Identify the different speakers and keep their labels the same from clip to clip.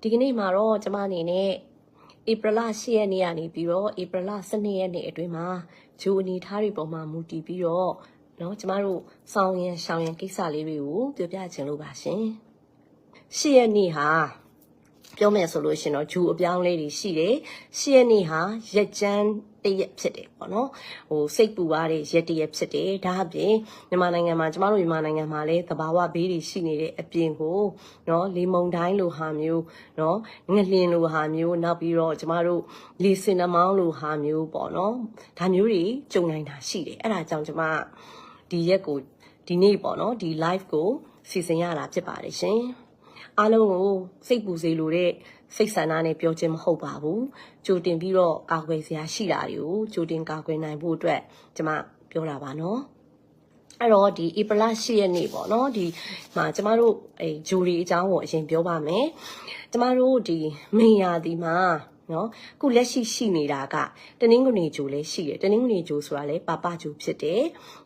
Speaker 1: ဒီကနေ့မှာတော့ကျမအနေနဲ့ဧပြီလ10ရက်နေ့ကနေပြီးတော့ဧပြီလ12ရက်နေ့အတွင်းမှာဂျိုအနေထားတွေပေါ်မှာမူတည်ပြီးတော့เนาะကျမတို့စောင်းရန်ရှောင်းရန်ကိစ္စလေးတွေကိုပြောပြချင်လို့ပါရှင်10ရက်နေ့ဟာ ပြောမယ်ဆိုလို့ရှင်တော့ဂျူအပြောင်းလေးတွေရှိတယ်။ရှစ်ရက်နေ့ဟာရက်ကျန်းတရက်ဖြစ်တယ်ပေါ့နော်။ဟိုစိတ်ပူရတဲ့ရက်တရက်ဖြစ်တယ်။ဒါအပြင်မြန်မာနိုင်ငံမှာကျမတို့မြန်မာနိုင်ငံမှာလည်းသဘာဝဘေးတွေရှိနေတဲ့အပြင်ကိုနော်လေမုန်တိုင်းလိုဟာမျိုးနော်ငလျင်လိုဟာမျိုးနောက်ပြီးတော့ကျမတို့လေစင်နှမောင်းလိုဟာမျိုးပေါ့နော်။ဒါမျိုးတွေကြုံနိုင်တာရှိတယ်။အဲ့ဒါကြောင့်ကျမဒီရက်ကိုဒီနေ့ပေါ့နော်ဒီ live ကိုစီစဉ်ရတာဖြစ်ပါတယ်ရှင်။ အားလုံးကိုစိတ်ပူစေလိုတဲ့စိတ်ဆန္ဒနဲ့ပြောခြင်းမဟုတ်ပါဘူးကြိုတင်ပြီးတော့ကာကွယ်စရာရှိတာတွေကိုကြိုတင်ကာကွယ်နိုင်ဖို့အတွက်ကျွန်မပြောတာပါနော်အဲ့တော့ဒီဧပြီလ10ရက်နေ့ပေါ့နော်ဒီမှာကျမတို့အဲဂျူရီအကြောင်းကိုအရင်ပြောပါမယ်ကျမတို့ဒီမိန်ယာဒီမှာနော်ခုလက်ရှိရှိနေတာကတနင်္ဂနွေဂျိုလည်းရှိတယ်တနင်္ဂနွေဂျိုဆိုတာလည်းပါပဂျိုဖြစ်တယ်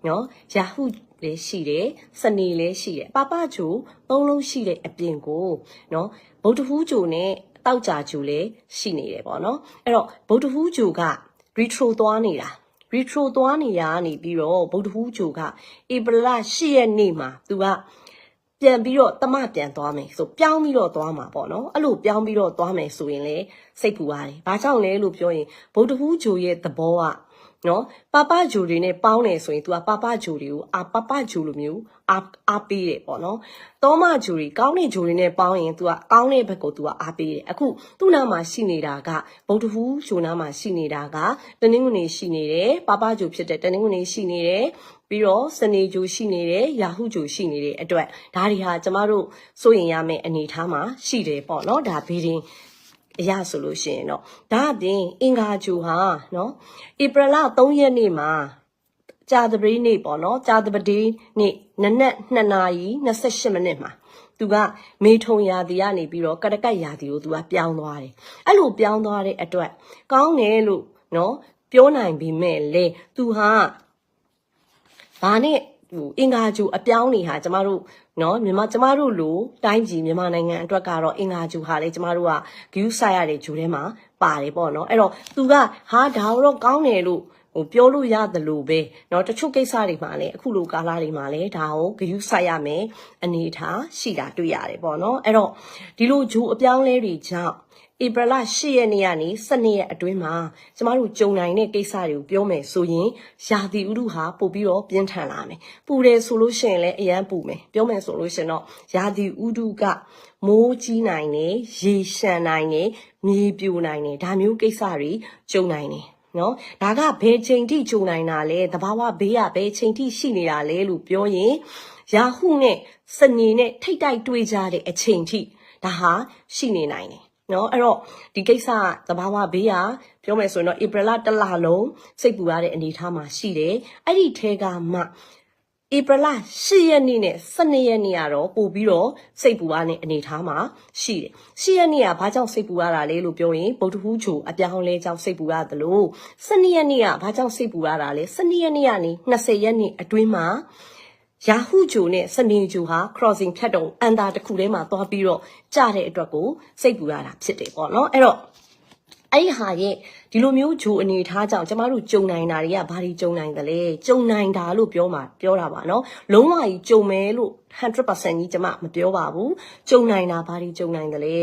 Speaker 1: နော်ယာဟု လည်းရှိတယ်စနေလည်းရှိတယ်ပါပဂျိုသုံးလုံးရှိတဲ့အပြင်ကိုနော်ဗုဒ္ဓဟူးဂျိုနဲ့တောက်ကြဂျိုလည်းရှိနေတယ်ပေါ့နော်အဲ့တော့ဗုဒ္ဓဟူးဂျိုက retro သွားနေတာ retro သွားနေရကနေပြီးတော့ဗုဒ္ဓဟူးဂျိုကဧပြီလ10ရက်နေ့မှာသူကပြန်ပြီးတော့တမပြန်သွားမယ်ဆိုပြောင်းပြီးတော့သွားမှာပေါ့နော်အဲ့လိုပြောင်းပြီးတော့သွားမယ်ဆိုရင်လေစိတ်ပူရတယ်။ဘာကြောင့်လဲလို့ပြောရင်ဗုဒ္ဓဟူးဂျိုရဲ့သဘောက နော်ပပဂျိုတွေနဲ့ပေါင်းတယ်ဆိုရင် तू ကပပဂျိုတွေကိုအာပပဂျိုလိုမျိုးအားအားပေးတယ်ပေါ့နော်တောမဂျိုတွေကောင်းတဲ့ဂျိုတွေနဲ့ပေါင်းရင် तू ကကောင်းတဲ့ဘက်ကို तू ကအားပေးတယ်အခုသူ့နာမှာရှိနေတာကဗုဒ္ဓဟူးဂျိုနာမှာရှိနေတာကတနင်္ဂနွေရှိနေတယ်ပပဂျိုဖြစ်တဲ့တနင်္ဂနွေရှိနေတယ်ပြီးတော့စနေဂျိုရှိနေတယ်ယာဟုဂျိုရှိနေတဲ့အတွက်ဒါတွေဟာကျမတို့စိုးရင်ရမယ့်အနေအထားမှာရှိတယ်ပေါ့နော်ဒါဘေးရင် အရာဆိုလို့ရှိရင်တော့ဒါအပြင်အင်္ဂါဂျူဟာနော်ဧပြီလ3ရက်နေ့မှာကြာသပတေးနေ့ပေါ့နော်ကြာသပတေးနေ့နနက်2နာရီ28မိနစ်မှာသူကမေထုံရာသီကနေပြီးတော့ကရကတ်ရာသီကိုသူကပြောင်းသွားတယ်အဲ့လိုပြောင်းသွားတဲ့အတွက်ကောင်းတယ်လို့နော်ပြောနိုင်ပြီမဲ့လေသူဟာဘာနဲ့ဟိုအင်္ဂါဂျူအပြောင်းနေဟာကျမတို့ နော်မြန်မာကျမတို့လိုတိုင်းပြည်မြန်မာနိုင်ငံအတွက်ကတော့အင်္ဂါဂျူဟာလေကျမတို့ကဂယူးဆိုင်ရတဲ့ဂျူထဲမှာပါတယ်ပေါ့နော်အဲ့တော့သူကဟာဒါတော့ကောင်းတယ်လို့ ဟိုပြောလို့ရတယ်လို့ပဲเนาะတချို့ကိစ္စတွေမှာလည်းအခုလိုကာလတွေမှာလည်းဒါကိုဂရုစိုက်ရမယ်အနေထားရှိတာတွေ့ရတယ်ပေါ့เนาะအဲ့တော့ဒီလိုဂျိုးအပြောင်းလဲတွေကြောင့်ဧပြီလ10ရက်နေ့ကနေ12ရက်အတွင်းမှာကျမတို့ကြုံနိုင်တဲ့ကိစ္စတွေကိုပြောမယ်ဆိုရင်ယာတီဥဒုဟာပို့ပြီးတော့ပြင်းထန်လာမယ်ပူတယ်ဆိုလို့ရှိရင်လည်းအရန်ပူမယ်ပြောမယ်ဆိုလို့ရှိရင်တော့ယာတီဥဒုကမိုးကြီးနိုင်တယ်ရေရှမ်းနိုင်တယ်မြေပြိုနိုင်တယ်ဒါမျိုးကိစ္စတွေကြုံနိုင်တယ် နော်ဒါကဘယ်ချိန်ထိကြုံနိုင်တာလဲတဘာဝဘေးကဘယ်ချိန်ထိရှိနေတာလဲလို့ပြောရင်ယာဟုနဲ့စနေနဲ့ထိတ်တိုက်တွေ့ကြတဲ့အချိန်ထိဒါဟာရှိနေနိုင်တယ်နော်အဲ့တော့ဒီကိစ္စကသဘာဝဘေးကပြောမယ်ဆိုရင်တော့ဧပြီလတစ်လလုံးစိတ်ပူရတဲ့အနေအထားမှာရှိတယ်အဲ့ဒီထဲကမှ ဧပြီလ10ရက်နေ့နဲ့12ရက်နေ့ကတော့ပို့ပြီးတော့စိတ်ပူရတဲ့အနေအထားမှာရှိတယ်10ရက်နေ့ကဘာကြောင့်စိတ်ပူရတာလဲလို့ပြောရင်ဗုဒ္ဓဟူးချိုအပြောင်းလဲကြောင့်စိတ်ပူရတယ်လို့12ရက်နေ့ကဘာကြောင့်စိတ်ပူရတာလဲ12ရက်နေ့ကနေ20ရက်နေ့အတွင်းမှာယာဟုဂျိုနဲ့စနေဂျိုဟာ crossing ဖြတ်တော့အန်တာတစ်ခုထဲမှာသွားပြီးတော့ကြတဲ့အတွက်ကိုစိတ်ပူရတာဖြစ်တယ်ပေါ့နော်အဲ့တော့ အဲ့ဒီဟာရဲ့ဒီလိုမျိုးဂျိုအနေထားကြောင့်ကျမတို့ကြုံနိုင်တာတွေကဘာတွေကြုံနိုင်သလဲကြုံနိုင်တာလို့ပြောမှာပြောတာပါနော်လုံးဝကြီးကြုံမယ်လို့100%ကြီးကျမမပြောပါဘူးကြုံနိုင်တာဘာတွေကြုံနိုင်သလဲ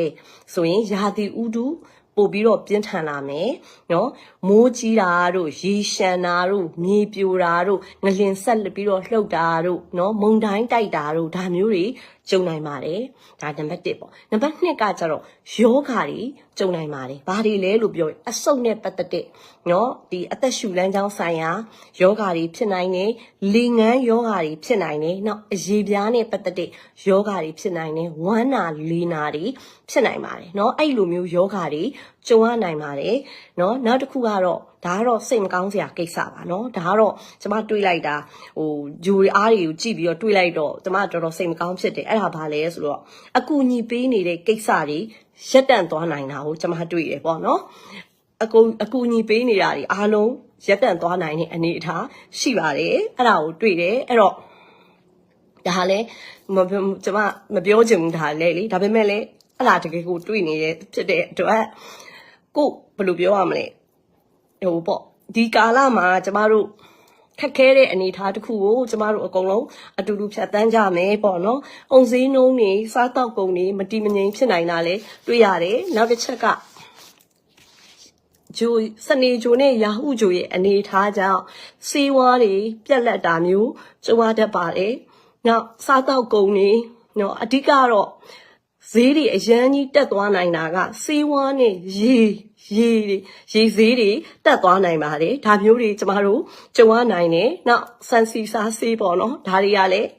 Speaker 1: ဆိုရင်ယာတီဥဒုပို့ပြီးတော့ပြင်းထန်လာမယ်နော်မိုးကြီးတာတို့ရေရှမ်းတာတို့မြေပြိုတာတို့ငလင်ဆက်လက်ပြီးတော့လှုပ်တာတို့နော်မုန်တိုင်းတိုက်တာတို့ဒါမျိုးတွေ ကြုံနိုင်ပါတယ်ဒါနံပါတ်1ပေါ့နံပါတ်2ကကျတော့ယောဂါတွေကြုံနိုင်ပါတယ်ဘာတွေလဲလို့ပြောရင်အဆုတ်နဲ့ပတ်သက်တဲ့နော်ဒီအသက်ရှူလမ်းကြောင်းဆိုင်ရာယောဂါတွေဖြစ်နိုင်တယ်လေငန်းယောဂါတွေဖြစ်နိုင်တယ်နောက်အရေပြားနဲ့ပတ်သက်တဲ့ယောဂါတွေဖြစ်နိုင်တယ်ဝမ်းနာလေးနာတွေဖြစ်နိုင်ပါတယ်เนาะအဲ့လိုမျိုးယောဂါတွေကြုံရနိုင်ပါတယ်เนาะနောက်တစ်ခုကတော့ ဒါကတော့စိတ်မကောင်းစရာကိစ္စပါနော်ဒါကတော့ကျမတွေးလိုက်တာဟိုဂျူရီအားတွေကိုကြည့်ပြီးတော့တွေးလိုက်တော့ကျမတော်တော်စိတ်မကောင်းဖြစ်တယ်အဲ့ဒါဘာလဲဆိုတော့အကူအညီပေးနေတဲ့ကိစ္စတွေရက်တန့်သွားနိုင်တာကိုကျမတွေ့ရပေါ့နော်အကူအကူအညီပေးနေတာတွေအားလုံးရက်တန့်သွားနိုင်တဲ့အနေအထားရှိပါတယ်အဲ့ဒါကိုတွေ့တယ်အဲ့တော့ဒါလည်းကျမမပြောချင်ဘူးဒါလည်းလေဒါပေမဲ့လည်းအဲ့ဒါတကယ်ကိုတွေ့နေတဲ့ဖြစ်တဲ့အတွက်ကိုဘယ်လိုပြောရမလဲ ဟိုပေါ့ဒီကာလမှာကျမတို့ခက်ခဲတဲ့အနေအထားတစ်ခုကိုကျမတို့အကုန်လုံးအတူတူဖြတ်တန်းကြမယ်ပေါ့နော်။အုံစည်းနှုံးတွေစားတောက်ကုန်တွေမတီမငြိမ်ဖြစ်နိုင်တာလေတွေ့ရတယ်။နောက်တစ်ချက်ကဂျိုစနေဂျိုနဲ့ရာဟုဂျိုရဲ့အနေအထားကြောင့်စေးဝါးတွေပြက်လက်တာမျိုးကြုံရတတ်ပါတယ်။နောက်စားတောက်ကုန်တွေနော်အဓိကတော့ဈေးတွေအရန်ကြီးတက်သွားနိုင်တာကစေးဝါးနဲ့ရေ ရေတွေရေဈေးတွေတက်သွားနိုင်ပါတယ်ဒါမျိုးတွေကျမတို့ကြုံရနိုင်တယ်နောက်ဆန်စီစားဆေးပေါ့နော်ဒါတွေကလည်း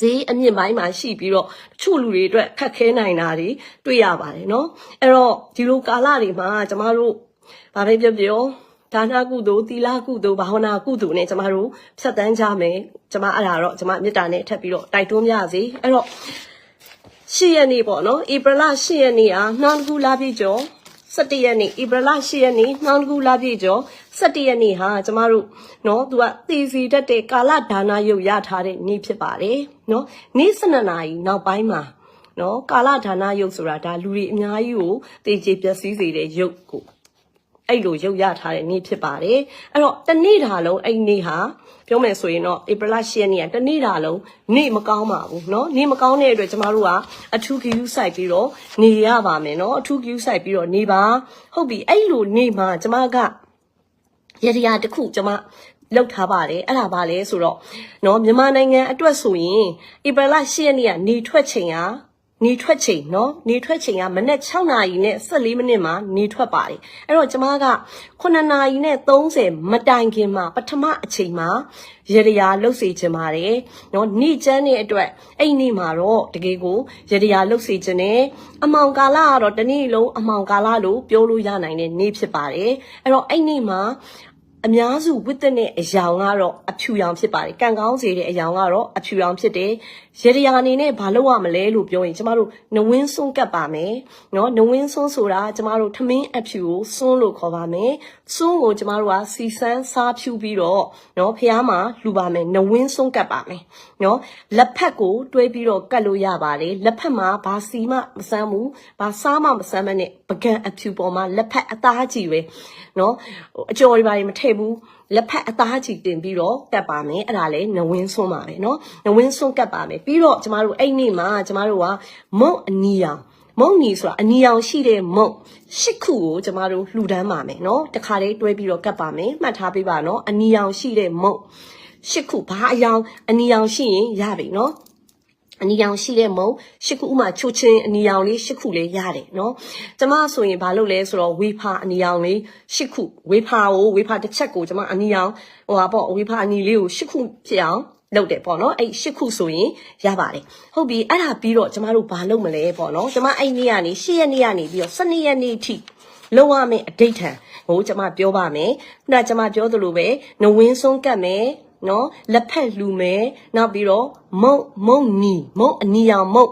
Speaker 1: ဈေးအမြင့်ပိုင်းမှာရှိပြီးတော့တချို့လူတွေအတွက်ခက်ခဲနိုင်တာတွေတွေ့ရပါတယ်เนาะအဲ့တော့ဒီလိုကာလတွေမှာကျမတို့ဘာပဲပြောပြောဒါနကုသိုလ်သီလကုသိုလ်ဘာဝနာကုသိုလ်နဲ့ကျမတို့ဖြတ်တန်းကြမယ်ကျမအဲ့ဒါတော့ကျမမေတ္တာနဲ့ထပ်ပြီးတော့တိုက်တွန်းကြစေအဲ့တော့10ရက်နေ့ပေါ့နော်ဧပြီလ10ရက်နေ့ဟာနှောင်းတစ်ခုလာပြီကျော် 17ရက်နေ့ဧပြီလ10ရက်နေ့နှောင်းတစ်ခုလာပြီကျော်17ရက်နေ့ဟာကျမတို့เนาะသူကသိစီတတ်တဲ့ကာလဒါနယုတ်ရထားတဲ့နေ့ဖြစ်ပါတယ်เนาะနေ့12နာရီနောက်ပိုင်းမှာเนาะကာလဒါနယုတ်ဆိုတာဒါလူတွေအများကြီးကိုတေချေပျက်စီးစေတဲ့ယုတ်ကို အဲ့လိုရုပ်ရထားတဲ့နေ့ဖြစ်ပါတယ်အဲ့တော့တနေ့တာလုံးအဲ့နေ့ဟာပြောမယ်ဆိုရင်တော့ဧပြီလ10ရက်နေ့ကတနေ့တာလုံးနေ့မကောင်းပါဘူးเนาะနေ့မကောင်းတဲ့အတွက်ကျမတို့ကအထူးဂရုစိုက်ပြီးတော့နေရပါမယ်เนาะအထူးဂရုစိုက်ပြီးတော့နေပါဟုတ်ပြီအဲ့လိုနေ့မှာကျမကရရတစ်ခုကျမလောက်ထားပါတယ်အဲ့ဒါပါလဲဆိုတော့เนาะမြန်မာနိုင်ငံအတွက်ဆိုရင်ဧပြီလ10ရက်နေ့ကနေထွက်ချိန်ဟာ နေထွက်ချိန်เนาะနေထွက်ချိန်ကမနေ့6နာရီနဲ့14မိနစ်မှာနေထွက်ပါတယ်အဲ့တော့ကျမက9နာရီနဲ့30မတိုင်ခင်မှာပထမအချိန်မှာရရရာလှုပ်စေချင်ပါတယ်เนาะနေချမ်းတဲ့အတွက်အဲ့ဒီနေ့မှာတော့တကယ်ကိုရရရာလှုပ်စေချင်တယ်အမောင်ကာလကတော့တနေ့လုံးအမောင်ကာလလို့ပြောလို့ရနိုင်တဲ့နေ့ဖြစ်ပါတယ်အဲ့တော့အဲ့ဒီနေ့မှာ အများစုဝတ်တဲ့အယောင်ကတော့အဖြူရောင်ဖြစ်ပါတယ်။ကံကောင်းစေတဲ့အယောင်ကတော့အဖြူရောင်ဖြစ်တယ်။ရေရရာအနေနဲ့ဘာလုပ်ရမလဲလို့ပြောရင်ကျမတို့နဝင်းစွန်းကပ်ပါမယ်။နော်နဝင်းစွန်းဆိုတာကျမတို့ထမင်းအဖြူကိုစွန်းလို့ခေါ်ပါမယ်။စွန်းကိုကျမတို့ကစီစမ်းစားဖြူပြီးတော့နော်ဖះမှာလှူပါမယ်။နဝင်းစွန်းကပ်ပါမယ်။နော်လက်ဖက်ကိုတွဲပြီးတော့ကတ်လို့ရပါတယ်။လက်ဖက်မှာဘာစီမှမစမ်းဘူး။ဘာစားမှမစမ်းမနဲ့ပကံအဖြူပေါ်မှာလက်ဖက်အသားကြီးပဲ။နော်ဟိုအကျော်တွေဘာတွေမထည့်ဘူး။လက်ဖက်အသားကြီးတင်ပြီးတော့ကတ်ပါမယ်အဲ့ဒါလည်းနဝင်းစွန်းပါပဲเนาะနဝင်းစွန်းကတ်ပါမယ်ပြီးတော့ကျမတို့အဲ့နေ့မှာကျမတို့ကမုံအနီရောင်မုံနီဆိုတာအနီရောင်ရှိတဲ့မုံရှစ်ခုကိုကျမတို့လှူဒန်းပါမယ်เนาะတခါလေးတွဲပြီးတော့ကတ်ပါမယ်မှတ်ထားပေးပါเนาะအနီရောင်ရှိတဲ့မုံရှစ်ခုဘာအယောင်အနီရောင်ရှိရင်ရပြီเนาะ အနီရောင်ရှိတဲ့မုံရှစ်ခုဥမာချိုချင်းအနီရောင်လေးရှစ်ခုလေးရတယ်နော်ကျမဆိုရင်ဘာလုပ်လဲဆိုတော့ဝေဖာအနီရောင်လေးရှစ်ခုဝေဖာကိုဝေဖာတစ်ချက်ကိုကျမအနီရောင်ဟိုဟာပေါ့ဝေဖာအနီလေးကိုရှစ်ခုဖြစ်အောင်လုပ်တယ်ပေါ့နော်အဲ့ရှစ်ခုဆိုရင်ရပါတယ်ဟုတ်ပြီအဲ့ဒါပြီးတော့ကျမတို့ဘာလုပ်မလဲပေါ့နော်ကျမအဲ့နေ့ကနေရှစ်ရက်နေ့ကနေပြီးတော့၁၂ရက်နေ့ထိလုံးဝမယ့်အဋိဋ္ဌံဟိုကျမပြောပါမယ်ခုနကျမပြောသလိုပဲနဝင်းဆုံးကတ်မယ် နော်လက်ဖက်လှူမယ်နောက်ပြီးတော့မုံမုံနီမုံအနီရောင်မုံ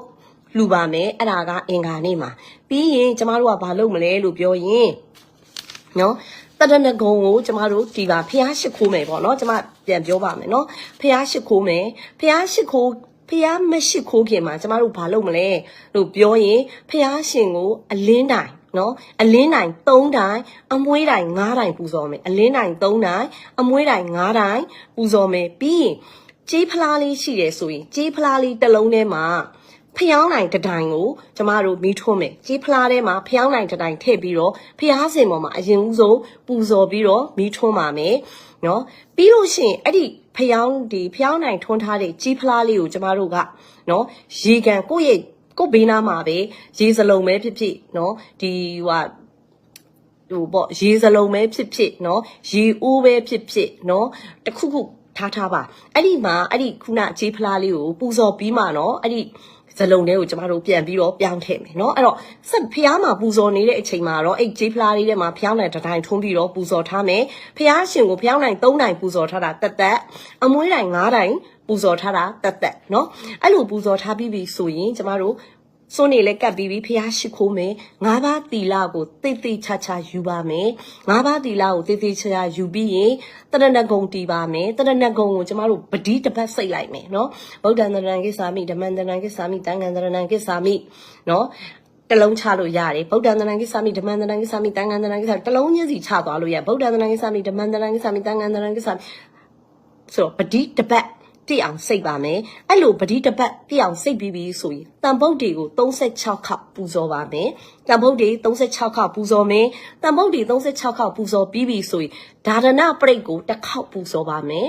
Speaker 1: လှူပါမယ်အဲ့ဒါကအင်္ဂါနေ့မှာပြီးရင်ကျမတို့ကဘာလုပ်မလဲလို့ပြောရင်နော်တရဏဂုံကိုကျမတို့ဒီပါဖျားရှိခိုးမယ်ပေါ့နော်ကျမပြန်ပြောပါမယ်နော်ဖျားရှိခိုးမယ်ဖျားရှိခိုးဖျားမရှိခိုးခင်မှာကျမတို့ဘာလုပ်မလဲလို့ပြောရင်ဖျားရှင်ကိုအလင်းတိုင် နော်အလင်းတိုင်3တိုင်အမွှေးတိုင်5တိုင်ပူဇော်မယ်အလင်းတိုင်3တိုင်အမွှေးတိုင်5တိုင်ပူဇော်မယ်ပြီးရင်ကြေးဖလားလေးရှိတယ်ဆိုရင်ကြေးဖလားလေးတစ်လုံးထဲမှာဖျောင်းနိုင်တတိုင်ကိုကျမတို့မီးထွန်းမယ်ကြေးဖလားထဲမှာဖျောင်းနိုင်တတိုင်ထည့်ပြီးတော့ဖျားစင်ပေါ်မှာအရင်ဦးဆုံးပူဇော်ပြီးတော့မီးထွန်းပါမယ်နော်ပြီးလို့ရှိရင်အဲ့ဒီဖျောင်းဒီဖျောင်းနိုင်ထွန်းထားတဲ့ကြေးဖလားလေးကိုကျမတို့ကနော်ရေကန်ကိုယ့်ရဲ့ ကိုယ့်ဘေးနားမှာပဲရေစလုံးပဲဖြစ်ဖြစ်နော်ဒီဟိုဟိုပေါ့ရေစလုံးပဲဖြစ်ဖြစ်နော်ရေအိုးပဲဖြစ်ဖြစ်နော်တခုခုထားထားပါအဲ့ဒီမှာအဲ့ဒီခုနကြေးဖလားလေးကိုပူဇော်ပြီးမှနော်အဲ့ဒီဇလုံးလေးကိုကျမတို့ပြန်ပြီးတော့ပြောင်းထည့်မယ်เนาะအဲ့တော့ဆက်ဖျားမှာပူဇော်နေတဲ့အချိန်မှာတော့အဲ့ဂျေးဖလားလေးထဲမှာဖျောင်းနိုင်တတိုင်းထွန်းပြီးတော့ပူဇော်ထားမယ်ဖျားရှင်ကိုဖျောင်းနိုင်၃တိုင်းပူဇော်ထားတာတက်တက်အမွှေးတိုင်း၅တိုင်း ပူဇော်ထားတာတက်တက်เนาะအဲ့လိုပူဇော်ထားပြီးပြီဆိုရင်ကျမတို့စွန်းနေလဲကပ်ပြီးပြီဖះရှိခိုးမယ်ငါးပါးတီလာကိုတိတ်တိတ်ချာချာယူပါမယ်ငါးပါးတီလာကိုတိတ်တိတ်ချာချာယူပြီးရင်တရဏဂုံတီပါမယ်တရဏဂုံကိုကျမတို့ပတိတစ်ပတ်စိတ်လိုက်မယ်เนาะဗုဒ္ဓံတရဏကိစ္ဆာမိဓမ္မံတရဏကိစ္ဆာမိတန်ခံတရဏကိစ္ဆာမိเนาะ တစ်လုံးချလို့ရတယ်ဗုဒ္ဓံတဏ္ဍကိသမိဓမ္မံတဏ္ဍကိသမိတန်ခါတဏ္ဍကိသမိတစ်လုံးချင်းစီချသွားလို့ရဗုဒ္ဓံတဏ္ဍကိသမိဓမ္မံတဏ္ဍကိသမိတန်ခါတဏ္ဍကိသမိဆိုတော့ပတိတပတ် တိအောင်စိတ်ပါမယ်အဲ့လိုပတိတပတ်တိအောင်စိတ်ပြီးပြီဆိုရင်တန်ပုတ်တွေကို36ခေါက်ပူဇော်ပါမယ်တန်ပုတ်တွေ36ခေါက်ပူဇော်မယ်တန်ပုတ်တွေ36ခေါက်ပူဇော်ပြီးပြီဆိုရင်ဒါရဏပရိတ်ကိုတစ်ခေါက်ပူဇော်ပါမယ်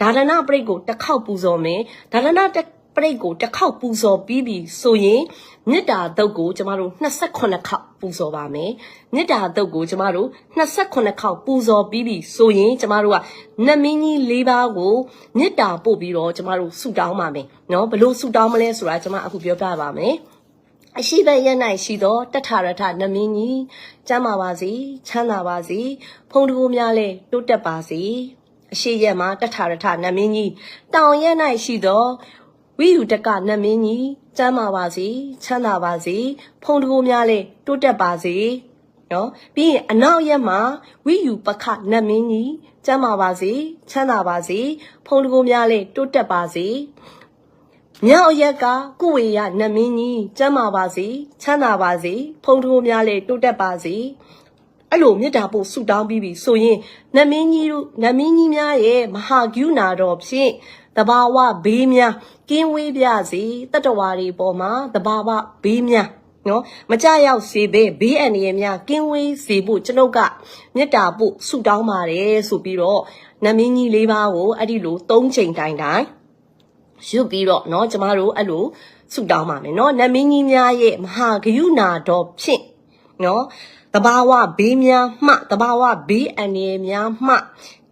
Speaker 1: ဒါရဏပရိတ်ကိုတစ်ခေါက်ပူဇော်မယ်ဒါရဏတစ်ပရိတ်ကိုတစ်ခေါက်ပူဇော်ပြီးပြီဆိုရင် မေတ္တာတုတ်ကိုကျမတို့28ခေါက်ပူဇော်ပါမယ်မေတ္တာတုတ်ကိုကျမတို့28ခေါက်ပူဇော်ပြီးပြီဆိုရင်ကျမတို့ကနမင်းကြီး၄ပါးကိုမေတ္တာပို့ပြီးတော့ကျမတို့ဆုတောင်းပါမယ်နော်ဘလို့ဆုတောင်းမလဲဆိုတာကျမအခုပြောပြပါမယ်အရှိဘက်ရက်၌ရှိသောတထရထနမင်းကြီးကျမ်းမာပါစေချမ်းသာပါစေဖုန်တကူများလဲတိုးတက်ပါစေအရှိရက်မှာတထရထနမင်းကြီးတောင်ရက်၌ရှိသော ဝိယူတကနမင်းကြီးကျမ်းမာပါစေချမ်းသာပါစေဖုန်တကူများလဲတိုးတက်ပါစေနော်ပြီးရင်အနောက်ရက်မှာဝိယူပခနတ်မင်းကြီးကျမ်းမာပါစေချမ်းသာပါစေဖုန်တကူများလဲတိုးတက်ပါစေမြောက်ရက်ကကုဝေရနတ်မင်းကြီးကျမ်းမာပါစေချမ်းသာပါစေဖုန်တကူများလဲတိုးတက်ပါစေအဲ့လိုမေတ္တာပို့ဆုတောင်းပြီးပြီဆိုရင်နတ်မင်းကြီးတို့နတ်မင်းကြီးများရဲ့မဟာကရုဏာတော်ဖြင့် တဘာဝဘေးများကင်းဝေးပြစေတတ္တဝါတွေပေါ်မှာတဘာဝဘေးများနော်မကြရောက်စေဘဲဘေးအန္တရာယ်များကင်းဝေးစေဖို့ကျွန်ုပ်ကမေတ္တာပို့ဆုတောင်းပါတယ်ဆိုပြီးတော့နတ်မင်းကြီးလေးပါးကိုအဲ့ဒီလို၃ချိန်တိုင်တိုင်ရွတ်ပြီးတော့เนาะကျမတို့အဲ့လိုဆုတောင်းပါမယ်เนาะနတ်မင်းကြီးများရဲ့မဟာဂယုဏတော်ဖြင့်เนาะတဘာဝဘေးများမှတဘာဝဘေးအန္တရာယ်များမှ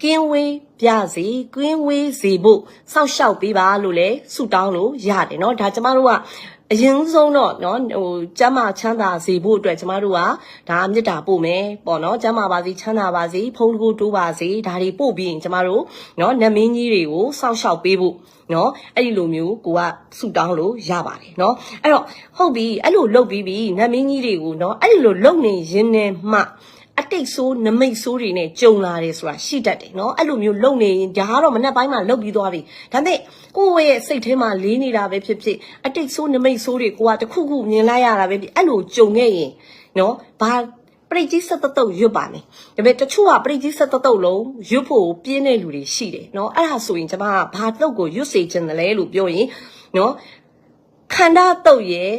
Speaker 1: ကင်းဝေးပြစေကင်းဝေးစေဖို့စောင့်ရှောက်ပေးပါလို့လဲဆုတောင်းလို့ရတယ်เนาะဒါကျမတို့ကအရင်ဆုံးတော့เนาะဟိုကျမ်းမာချမ်းသာစေဖို့အတွက်ကျမတို့ကဒါမေတ္တာပို့မယ်ပေါ့เนาะကျမ်းမာပါစေချမ်းသာပါစေဖုန်းတကူတိုးပါစေဒါတွေပို့ပြီးရင်ကျမတို့เนาะနတ်မင်းကြီးတွေကိုစောင့်ရှောက်ပေးဖို့เนาะအဲ့ဒီလိုမျိုးကိုကဆူတောင်းလို့ရပါတယ်เนาะအဲ့တော့ဟုတ်ပြီအဲ့လိုလုပ်ပြီးပြီနတ်မင်းကြီးတွေကိုเนาะအဲ့ဒီလိုလုပ်နေရင်းနဲ့မှ အတိတ်ဆိုးနမိတ်ဆိုးတွေနဲ့ကြုံလာတယ်ဆိုတာရှိတတ်တယ်နော်အဲ့လိုမျိုးလုံနေရင်ဒါကတော့မနေ့ပိုင်းမှာလုတ်ပြီးသွားပြီဒါပေမဲ့ကိုယ့်ရဲ့စိတ်ထဲမှာလေးနေတာပဲဖြစ်ဖြစ်အတိတ်ဆိုးနမိတ်ဆိုးတွေကိုကတခုခုမြင်လိုက်ရတာပဲဖြစ်အဲ့လိုကြုံခဲ့ရင်နော်ဘာပရိကြီးဆက်တတုတ်ရွတ်ပါမယ်။ဒါပေမဲ့တချို့ကပရိကြီးဆက်တတုတ်လုံးရွတ်ဖို့ပြင်းတဲ့လူတွေရှိတယ်နော်။အဲ့ဒါဆိုရင်ကျွန်မကဘာတုတ်ကိုရွတ်စေချင်တယ်လဲလို့ပြောရင်နော်ခန္ဓာတုတ်ရယ်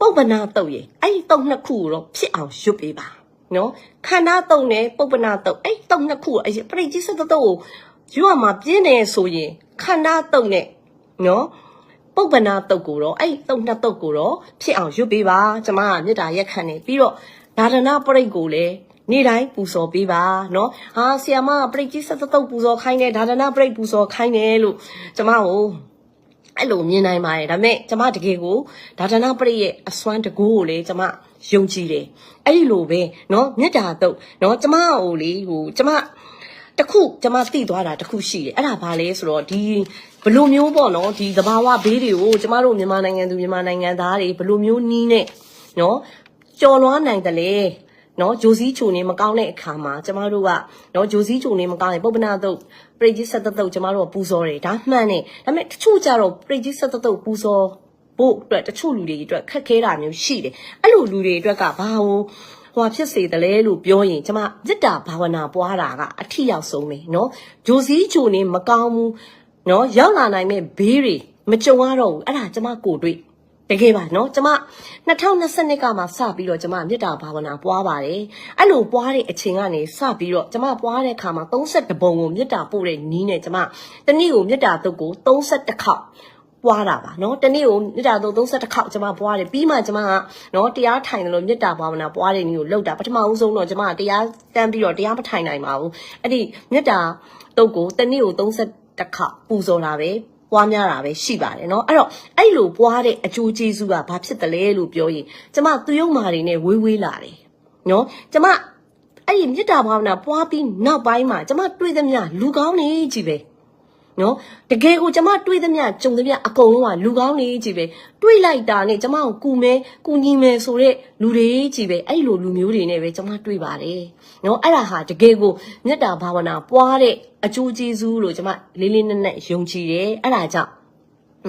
Speaker 1: ပုပ္ပနာတုတ်ရယ်အဲ့ဒီတုတ်နှစ်ခုကိုတော့ဖြစ်အောင်ရွတ်ပေးပါ နော်ခန္ဓာတုံနဲ့ပုပ္ပနာတုံအဲ့တုံနှစ်ခုအပရိจิစတတုံကိုရွတ်မှာပြင်းတယ်ဆိုရင်ခန္ဓာတုံနဲ့နော်ပုပ္ပနာတုတ်ကိုတော့အဲ့တုံနှစ်တုတ်ကိုတော့ဖြစ်အောင်ရွတ်ပေးပါကျမကမေတ္တာရက်ခံနေပြီးတော့ဒါရဏပရိတ်ကိုလည်းနေ့တိုင်းပူဇော်ပေးပါเนาะဟာဆီယမပရိတ်ကြီးစတတုတ်ပူဇော်ခိုင်းတယ်ဒါရဏပရိတ်ပူဇော်ခိုင်းတယ်လို့ကျမကို အဲ့လိုမြင်နိုင်ပါတယ်ဒါပေမဲ့ကျမတကယ်ကိုဒါဒနာပရိရဲ့အစွမ်းတကူကိုလေကျမယုံကြည်တယ်အဲ့ဒီလိုပဲเนาะမေတ္တာတုတ်เนาะကျမဟိုလေဟိုကျမတခုကျမသိသွားတာတခုရှိတယ်အဲ့ဒါဘာလဲဆိုတော့ဒီဘလိုမျိုးပေါ့နော်ဒီသဘာဝဘေးတွေကိုကျမတို့မြန်မာနိုင်ငံသူမြန်မာနိုင်ငံသားတွေဘလိုမျိုးနီးနဲ့နော်ကြော်လွားနိုင်တယ်လေနော်ဂျိုစည်းချုံနေမကောင်းတဲ့အခါမှာကျမတို့ကနော်ဂျိုစည်းချုံနေမကောင်းရင်ပုပ္ပနာတုတ် ပရိจิဆက်တုတ်ကျမတို့ကပူဇော်တယ်ဒါမှန်တယ်ဒါပေမဲ့တချို့ကြတော့ပရိจิဆက်တုတ်ပူဇော်ဖို့အတွက်တချို့လူတွေအတွက်ခက်ခဲတာမျိုးရှိတယ်အဲ့လိုလူတွေအတွက်ကဘာလို့ဟိုဖြစ်စေတယ်လဲလို့ပြောရင်ကျမမေတ္တာဘာဝနာပွားတာကအထီရောက်ဆုံးပဲเนาะဂျိုစည်းဂျိုနေမကောင်းဘူးเนาะရောက်လာနိုင်မဲ့ဘေးတွေမကြုံရတော့ဘူးအဲ့ဒါကျမကိုယ်တွေ့ တကယ်ပါเนาะကျမ2022ကမှစပြီးတော့ကျမမေတ္တာဘာဝနာပွားပါတယ်အဲ့လိုပွားတဲ့အချိန်ကနေစပြီးတော့ကျမပွားတဲ့အခါမှာ32ပုံကိုမေတ္တာပို့တဲ့နီးနဲ့ကျမတနည်းကိုမေတ္တာတုတ်ကို32ခေါက်ပွားတာပါเนาะတနေ့ကိုမေတ္တာတုတ်32ခေါက်ကျွန်မပွားတယ်ပြီးမှကျွန်မကเนาะတရားထိုင်တယ်လို့မေတ္တာဘာဝနာပွားတဲ့နည်းကိုလောက်တာပထမဦးဆုံးတော့ကျွန်မတရားတန်းပြီးတော့တရားမထိုင်နိုင်ပါဘူးအဲ့ဒီမေတ္တာတုတ်ကိုတနေ့ကို32ခေါက်ပူဇော်တာပဲ ပွားများတာပဲရှိပါတယ်เนาะအဲ့တော့အဲ့လိုပွားတဲ့အကျိုးကျေးဇူးကဘာဖြစ်တယ်လဲလို့ပြောရင်ကျမသူယုံမာတွေနဲ့ဝေးဝေးလာတယ်เนาะကျမအဲ့ဒီမေတ္တာဘာဝနာပွားပြီးနောက်ပိုင်းမှာကျမတွေ့သမျှလူကောင်းနေကြီးပဲ နော်တကယ်ကိုကျမတွေးသမျှကြုံသမျှအကုန်လုံးကလူကောင်းနေကြီးပဲတွေးလိုက်တာနဲ့ကျမကိုကူမဲကူညီမယ်ဆိုတဲ့လူတွေကြီးပဲအဲ့လိုလူမျိုးတွေနဲ့ပဲကျမတွေးပါတယ်နော်အဲ့ဒါဟာတကယ်ကိုမေတ္တာဘာဝနာပွားတဲ့အကျိုးကျေးဇူးလို့ကျမလေးလေးနက်နက်ယုံကြည်တယ်အဲ့ဒါကြောင့်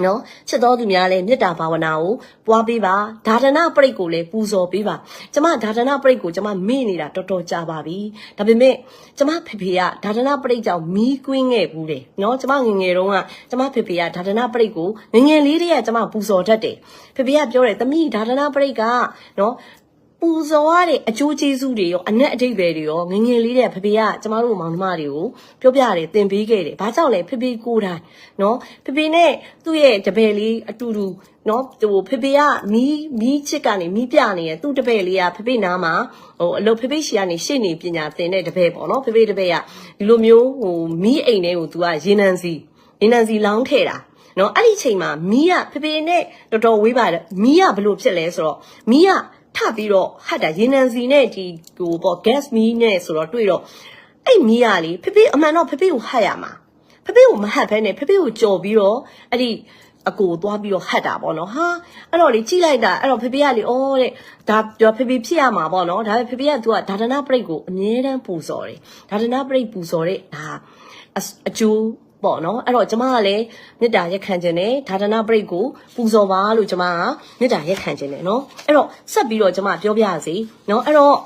Speaker 1: နော်ချစ်တော်သူများလည်းမေတ္တာဘာဝနာကိုပွားပေးပါဒါဒနာပရိတ်ကိုလည်းပူဇော်ပေးပါကျမဒါဒနာပရိတ်ကိုကျမမေ့နေတာတော်တော်ကြာပါပြီဒါပေမဲ့ကျမဖေဖေကဒါဒနာပရိတ်ကြောင့်မီးကွင်းခဲ့ဘူးတယ်နော်ကျမငယ်ငယ်တုန်းကကျမဖေဖေကဒါဒနာပရိတ်ကိုငယ်ငယ်လေးတည်းကကျမပူဇော်တတ်တယ်ဖေဖေကပြောတယ်သမီးဒါဒနာပရိတ်ကနော် ပူဇော်ရတဲ့အကျိုးကျေးဇူးတွေရောအနက်အဓိပ္ပာယ်တွေရောငယ်ငယ်လေးတဲ့ဖေဖေကကျမတို့မောင်နှမတွေကိုပြောပြတယ်သင်ပေးခဲ့တယ်။ဘာကြောင့်လဲဖေဖေကိုယ်တိုင်နော်ဖေဖေနဲ့သူ့ရဲ့တပည့်လေးအတူတူနော်ဟိုဖေဖေကမီးမီးချစ်ကနေမီးပြနေရသူ့တပည့်လေးကဖေဖေနားမှာဟိုအလုပ်ဖေဖေရှီကနေရှေ့နေပညာသင်တဲ့တပည့်ပေါ့နော်ဖေဖေတပည့်ကဒီလိုမျိုးဟိုမီးအိမ်ထဲကိုသူကရေနံစီရေနံစီလောင်းထည့်တာနော်အဲ့ဒီချိန်မှာမီးကဖေဖေနဲ့တော်တော်ဝေးပါတယ်မီးကဘလို့ဖြစ်လဲဆိုတော့မီးက ထပ်ပြီးတော့ဟတ်တာရေနံစီနဲ့ဒီဟိုပေါ့ gas မီးနဲ့ဆိုတော့တွေ့တော့အဲ့မီးကလေဖေဖေအမှန်တော့ဖေဖေကိုဟတ်ရမှာဖေဖေကိုမဟတ်ဖဲနဲ့ဖေဖေကိုကြော်ပြီးတော့အဲ့ဒီအကိုသွားပြီးတော့ဟတ်တာပေါ့နော်ဟာအဲ့တော့လေကြည့်လိုက်တာအဲ့တော့ဖေဖေကလေအော်တဲ့ဒါပြောဖေဖေဖြစ်ရမှာပေါ့နော်ဒါပေမဲ့ဖေဖေကသူကဒါဒနာပရိတ်ကိုအမြဲတမ်းပူဇော်တယ်ဒါဒနာပရိတ်ပူဇော်တဲ့ဒါအအကျိုး ပေါ့နော်အဲ့တော့ကျမကလည်းမေတ္တာရက်ခံခြင်းနဲ့ဒါဒနာပရိတ်ကိုပူဇော်ပါလို့ကျမကမေတ္တာရက်ခံခြင်းနဲ့နော်အဲ့တော့ဆက်ပြီးတော့ကျမပြောပြရစီနော်အဲ့တော့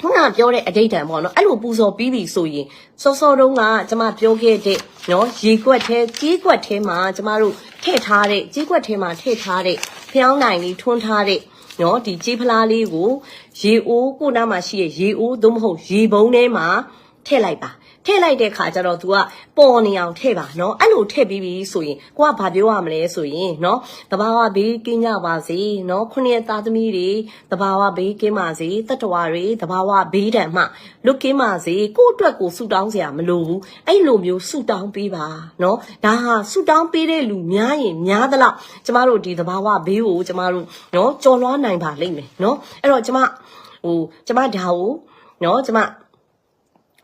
Speaker 1: ခုနပြောတဲ့အတိတ်တံပေါ့နော်အဲ့လိုပူဇော်ပြီးပြီဆိုရင်စောစောတုန်းကကျမပြောခဲ့တဲ့နော်ရေကွက်ထဲကြီးကွက်ထဲမှာကျမတို့ထည့်ထားတဲ့ကြီးကွက်ထဲမှာထည့်ထားတဲ့ဖျောင်းနိုင်လေးထွန်းထားတဲ့နော်ဒီကြီးဖလားလေးကိုရေအိုးကိုနားမှာရှိတဲ့ရေအိုးသို့မဟုတ်ရေပုံးထဲမှာထည့်လိုက်ပါ ထည့်လိုက်တဲ့ခါကျတော့ तू ကပေါ်နေအောင်ထည့်ပါနော်အဲ့လိုထည့်ပြီးပြီဆိုရင်ကိုကဘာပြောရမလဲဆိုရင်နော်တဘာဝဘေးကင်းကြပါစေနော်ခုနှစ်သားသမီးတွေတဘာဝဘေးကင်းပါစေတတ္တဝါတွေတဘာဝဘေးဒဏ်မှလွတ်ကင်းပါစေကို့အတွက်ကိုဆူတောင်းစရာမလိုဘူးအဲ့လိုမျိုးဆူတောင်းပေးပါနော်ဒါဟာဆူတောင်းပေးတဲ့လူများရင်များသလောက်ကျမတို့ဒီတဘာဝဘေးကိုကျမတို့နော်ကြော်လွှားနိုင်ပါလိမ့်မယ်နော်အဲ့တော့ကျမဟိုကျမဒါကိုနော်ကျမ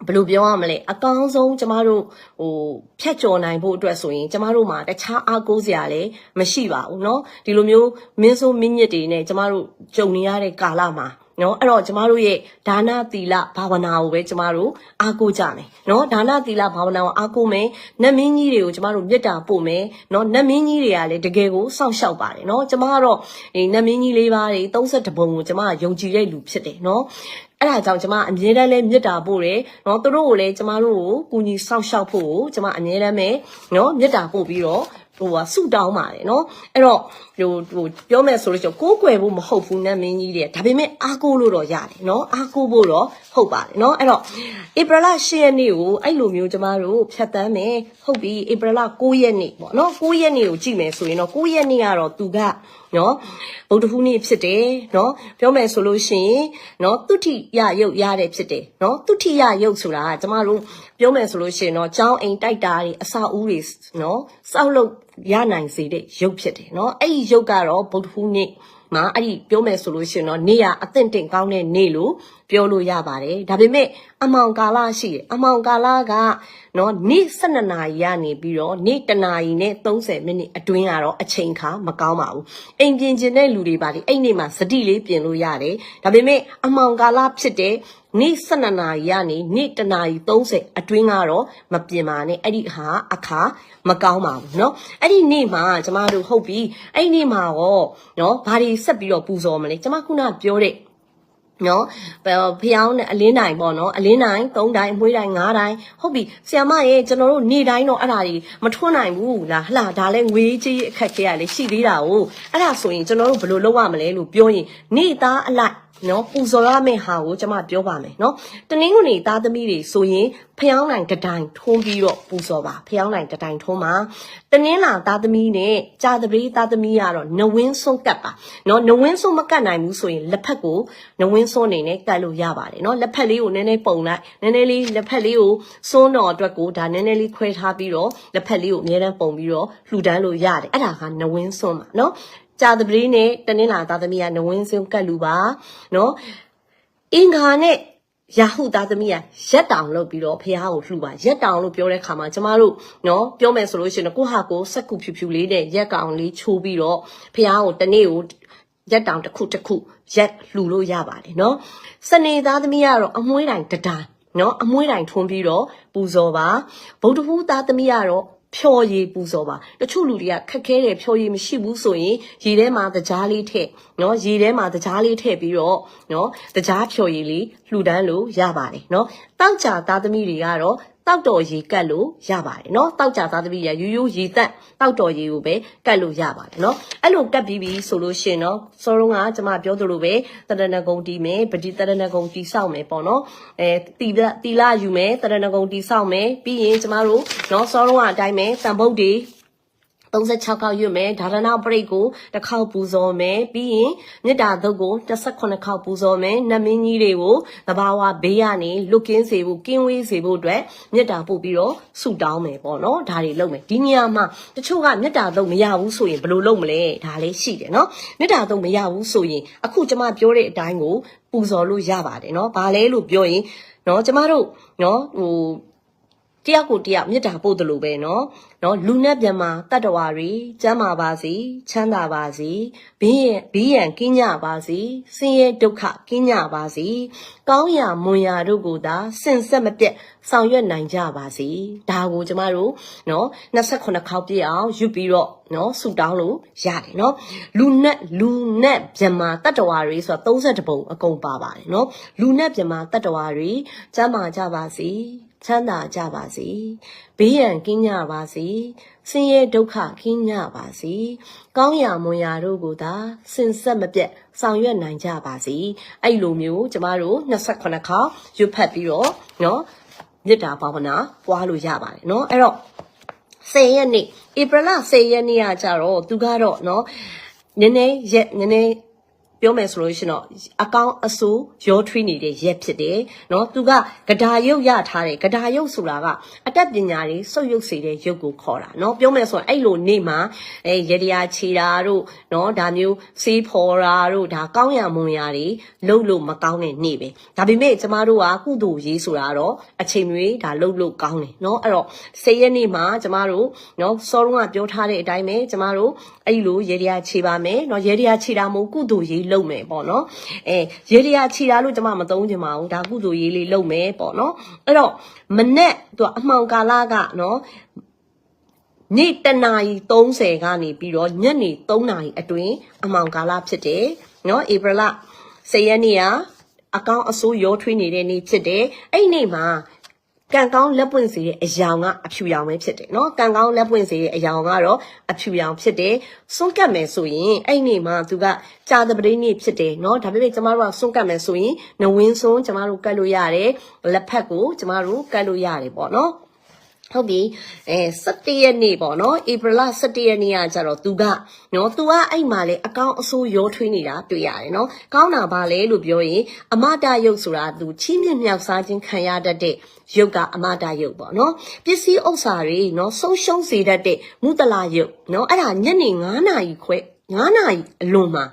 Speaker 1: ဘယ်လိုပြောရမလဲအကောင်းဆုံးကျမတို့ဟိုဖြတ်ကျော်နိုင်ဖို့အတွက်ဆိုရင်ကျမတို့မှာတခြားအားကိုးစရာလည်းမရှိပါဘူးเนาะဒီလိုမျိုးမင်းဆိုးမင်းညစ်တွေနဲ့ကျမတို့ကြုံနေရတဲ့ကာလမှာเนาะအဲ့တော့ကျမတို့ရဲ့ဒါနသီလဘာဝနာကိုပဲကျမတို့အားကိုးကြမယ်เนาะဒါနသီလဘာဝနာကိုအားကိုးမယ်နတ်မင်းကြီးတွေကိုကျမတို့မေတ္တာပို့မယ်เนาะနတ်မင်းကြီးတွေကလည်းတကယ်ကိုစောင့်ရှောက်ပါတယ်เนาะကျမကတော့ဒီနတ်မင်းကြီးလေးပါးတွေ32ဘုံကိုကျမကယုံကြည်တဲ့လူဖြစ်တယ်เนาะ အဲ့ဒါကြောင့်ကျမအမြဲတမ်းလဲမေတ္တာပို့တယ်နော်သူတို့ကိုလည်းကျမတို့ကိုကူညီစောင့်ရှောက်ဖို့ကိုကျမအမြဲတမ်းပဲနော်မေတ္တာပို့ပြီးတော့ဟိုဟာဆူတောင်းပါတယ်နော်အဲ့တော့ဟိုဟိုပြောမယ်ဆိုလို့ရှိရင်ကိုးကွယ်ဖို့မဟုတ်ဘူးနတ်မင်းကြီးတဲ့ဒါပေမဲ့အားကိုးလို့တော့ရတယ်နော်အားကိုးဖို့တော့ဟုတ်ပါတယ်နော်အဲ့တော့ဧပြီလ10ရက်နေ့ကိုအဲ့လိုမျိုးကျမတို့ဖြတ်တန်းမယ်ဟုတ်ပြီဧပြီလ9ရက်နေ့ပေါ့နော်9ရက်နေ့ကိုကြည့်မယ်ဆိုရင်တော့9ရက်နေ့ကတော့သူက နော်ဗုဒ္ဓဟူးနေ့ဖြစ်တယ်နော်ပြောမယ်ဆိုလို့ရှိရင်နော်တုတိယရုပ်ရတဲ့ဖြစ်တယ်နော်တုတိယရုပ်ဆိုတာကကျမတို့ပြောမယ်ဆိုလို့ရှိရင်တော့ចောင်းအိမ်တိုက်တာတွေအစာဦးတွေနော်စောက်လုပ်ရနိုင်စေတဲ့ရုပ်ဖြစ်တယ်နော်အဲ့ဒီရုပ်ကတော့ဗုဒ္ဓဟူးနေ့မှာအဲ့ဒီပြောမယ်ဆိုလို့ရှိရင်တော့နေ့ကအသင့်တင်ကောင်းတဲ့နေ့လို့ ပြောလို့ရပါတယ်ဒါပေမဲ့အမောင်ကာလရှိတယ်အမောင်ကာလကနော်နေ့12နာရီကနေပြီးတော့နေ့1နာရီနဲ့30မိနစ်အတွင်းကတော့အချိန်ခါမကောင်းပါဘူးအိမ်ပြင်ကျင်တဲ့လူတွေပါလေအဲ့နေ့မှာစတိလေးပြင်လို့ရတယ်ဒါပေမဲ့အမောင်ကာလဖြစ်တဲ့နေ့12နာရီကနေနေ့1နာရီ30အတွင်းကတော့မပြင်ပါနဲ့အဲ့ဒီဟာအခါမကောင်းပါဘူးเนาะအဲ့ဒီနေ့မှာကျမတို့ဟုတ်ပြီအဲ့ဒီနေ့မှာရောเนาะဘာတွေဆက်ပြီးတော့ပူဇော်မလဲကျမခုနပြောတဲ့ နော်ဖျောင်းနဲ့အလင်းတိုင်းပေါ့နော်အလင်းတိုင်း၃တိုင်းအမွှေးတိုင်း၅တိုင်းဟုတ်ပြီဆီယမရဲ့ကျွန်တော်တို့နေတိုင်းတော့အဲ့ဒါတွေမထွန်းနိုင်ဘူးလားဟလာဒါလည်းငွေကြီးအခက်ခဲရလေရှိသေးတာ哦အဲ့ဒါဆိုရင်ကျွန်တော်တို့ဘယ်လိုလုပ်ရမလဲလို့ပြောရင်နေသားအလိုက် နော်ပူဇော်ရမယ့်ဟာကိုကျွန်မပြောပါမယ်နော်တနင်္ဂနွေသားသမီးတွေဆိုရင်ဖျောင်းနိုင်တတိုင်ထုံးပြီးတော့ပူဇော်ပါဖျောင်းနိုင်တတိုင်ထုံးပါတနင်္လာသားသမီးနဲ့ကြာသပတေးသားသမီးကတော့နဝင်းစွန်းကတ်ပါနော်နဝင်းစွန်းမကတ်နိုင်ဘူးဆိုရင်လက်ဖက်ကိုနဝင်းစွန်းနေနဲ့ကတ်လို့ရပါတယ်နော်လက်ဖက်လေးကိုနည်းနည်းပုံလိုက်နည်းနည်းလေးလက်ဖက်လေးကိုစွန်းတော်အတွက်ကိုဒါနည်းနည်းလေးခွဲထားပြီးတော့လက်ဖက်လေးကိုအများတန်းပုံပြီးတော့လှူဒန်းလို့ရတယ်အဲ့ဒါကနဝင်းစွန်းပါနော် ကြာသပတေးနဲ့တနင်္လာသားသမီးကနဝင်းစွန်းကတ်လူပါနော်အင်္ဂါနဲ့ရာဟုသားသမီးကရက်တောင်လုပ်ပြီးတော့ဖះကိုလှူပါရက်တောင်လို့ပြောတဲ့ခါမှာကျမတို့နော်ပြောမယ်ဆိုလို့ရှိရင်ကိုဟာကိုစက်ကူဖြူဖြူလေးနဲ့ရက်ကောင်လေးချိုးပြီးတော့ဖះကိုတနေ့ကိုရက်တောင်တစ်ခုတစ်ခုရက်လှူလို့ရပါတယ်နော်စနေသားသမီးကတော့အမွှေးတိုင်တတိုင်းနော်အမွှေးတိုင်ထွန်းပြီးတော့ပူဇော်ပါဗုဒ္ဓဟူးသားသမီးကတော့ ဖြော်ရည်ပူဇော်ပါတချို့လူတွေကခက်ခဲတယ်ဖြော်ရည်မရှိဘူးဆိုရင်ရေထဲမှာတကြားလေးထည့်နော်ရေထဲမှာတကြားလေးထည့်ပြီးတော့နော်တကြားဖြော်ရည်လေးလှူဒန်းလို့ရပါတယ်နော်တောက်ကြသားသမီးတွေကတော့ တောက်တော်ရေကတ်လို့ရပါတယ်နော်တောက်ကြသားသမီးရရိုးရိုးရေတက်တောက်တော်ရေကိုပဲကတ်လို့ရပါတယ်နော်အဲ့လိုကတ်ပြီးပြီဆိုလို့ရှိရင်နော်စောရုံးကကျွန်မပြောသလိုပဲတရဏဂုံတီးမယ်ပတိတရဏဂုံတီဆောက်မယ်ပေါ့နော်အဲတီလတီလာယူမယ်တရဏဂုံတီဆောက်မယ်ပြီးရင်ကျမတို့နော်စောရုံးကအတိုင်းပဲတန်ဖုတ်တွေ 36ခေါက်ရွတ်မယ်ဒါရဏပရိတ်ကိုတစ်ခေါက်ပူဇော်မယ်ပြီးရင်မေတ္တာသုတ်ကို18ခေါက်ပူဇော်မယ်နတ်မင်းကြီးတွေကိုသဘာဝဘေးကနေလွတ်ကင်းစေဖို့ကင်းဝေးစေဖို့အတွက်မေတ္တာပို့ပြီးတော့ဆုတောင်းမယ်ပေါ့နော်ဒါတွေလုပ်မယ်ဒီနေရာမှာတချို့ကမေတ္တာသုတ်မရဘူးဆိုရင်ဘယ်လိုလုပ်မလဲဒါလည်းရှိတယ်နော်မေတ္တာသုတ်မရဘူးဆိုရင်အခုကျွန်မပြောတဲ့အတိုင်းကိုပူဇော်လို့ရပါတယ်နော်ဘာလဲလို့ပြောရင်နော်ကျမတို့နော်ဟို တယောက်ကိုတယောက်မေတ္တာပို့တယ်လို့ပဲเนาะเนาะလူနဲ့ပြန်မှာတတ္တဝါတွေကျမ်းမာပါစေချမ်းသာပါစေဘေးရန်ဘေးရန်ကင်းကြပါစေဆင်းရဲဒုက္ခကင်းကြပါစေကောင်းရာမွန်ရာတို့ကိုသာစင်ဆက်မပြတ်ဆောင်ရွက်နိုင်ကြပါစေဒါကိုကျမတို့เนาะ28ခေါက်ပြည့်အောင်ယူပြီးတော့เนาะဆူတောင်းလို့ရတယ်เนาะလူနဲ့လူနဲ့ပြန်မှာတတ္တဝါတွေဆိုတော့32ပုံအကုန်ပါပါတယ်เนาะလူနဲ့ပြန်မှာတတ္တဝါတွေကျမ်းမာကြပါစေ ချမ်းသာကြပါစေဘေးရန်ကင်းကြပါစေဆင်းရဲဒုက္ခကင်းကြပါစေကောင်းရာမွန်ရာတို့ကိုသာစင်ဆက်မပြတ်ဆောင်ရွက်နိုင်ကြပါစေအဲ့လိုမျိုးကျမတို့28ခေါက်ရွတ်ဖတ်ပြီးတော့เนาะမေတ္တာဘာဝနာပွားလို့ရပါတယ်เนาะအဲ့တော့10ရက်နေ့ဧပြီလ10ရက်နေ့ကကြတော့သူကတော့เนาะနည်းနည်းရက်နည်းနည်း ပြောမယ်ဆိုလို့ရှိရင်တော့အကောင့်အဆိုးရောထွေးနေတဲ့ရက်ဖြစ်တယ်เนาะသူကဂဒါရုပ်ရထားတယ်ဂဒါရုပ်ဆိုတာကအတတ်ပညာတွေစုပ်ယုပ်စေတဲ့ရုပ်ကိုခေါ်တာเนาะပြောမယ်ဆိုရင်အဲ့လိုနေ့မှာအဲရတရားခြေတာတို့เนาะဒါမျိုးစေးဖော်တာတို့ဒါကောင်းရမွန်ရတွေလှုပ်လို့မကောင်းတဲ့နေ့ပဲဒါပေမဲ့ကျမတို့ကကုသိုလ်ရေးဆိုတာတော့အချိန်တွေဒါလှုပ်လို့ကောင်းတယ်เนาะအဲ့တော့စေရက်နေ့မှာကျမတို့เนาะစောရုံးကပြောထားတဲ့အတိုင်းပဲကျမတို့ အဲ့လိုရတရားခြေပါမယ်เนาะရတရားခြေတာမဟုတ်ကုသိုလ်ရေးလုပ်မယ်ပေါ့နော်အဲရေတရာခြီတာလို့ကျွန်မမသုံးချင်ပါဘူးဒါကုသိုလ်ရေးလေးလုပ်မယ်ပေါ့နော်အဲ့တော့မနဲ့သူကအမှောင်ကာလကနော်နေ့တနာရီ30ကနေပြီးတော့ညနေ3နာရီအတွင်းအမှောင်ကာလဖြစ်တယ်နော်ဧပြီလ10ရက်နေ့ကအကောင့်အစိုးရောထွေးနေတဲ့နေ့ဖြစ်တယ်အဲ့ဒီနေ့မှာ ကံကောင်းလက်ပွင့်စေတဲ့အယောင်ကအဖြူရောင်ပဲဖြစ်တယ်နော်ကံကောင်းလက်ပွင့်စေတဲ့အယောင်ကတော့အဖြူရောင်ဖြစ်တယ်စွန့်ကပ်မယ်ဆိုရင်အဲ့ဒီမှာသူကကြာသပတေးနေ့ဖြစ်တယ်နော်ဒါပေမဲ့ကျမတို့ကစွန့်ကပ်မယ်ဆိုရင်နဝင်းစွန်းကျမတို့ကတ်လို့ရတယ်လက်ဖက်ကိုကျမတို့ကတ်လို့ရတယ်ပေါ့နော် ဟုတ်ပြီအဲ17ရက်နေ့ပေါ့နော်ဧပြီလ17ရက်နေ့ကကျတော့သူကနော်သူကအဲ့မှာလေအကောင့်အဆိုးရောထွေးနေတာတွေ့ရတယ်နော်ကောင်းတာပါလေလို့ပြောရင်အမတယုတ်ဆိုတာသူချီးမြှင့်မြောက်စားခြင်းခံရတတ်တဲ့ယုတ်ကအမတယုတ်ပေါ့နော်ပစ္စည်းဥစ္စာတွေနော်ဆုံးရှုံးစေတတ်တဲ့မုတလာယုတ်နော်အဲ့ဒါညနေ9နာရီခွဲ 9နာရီအလွန်မှာ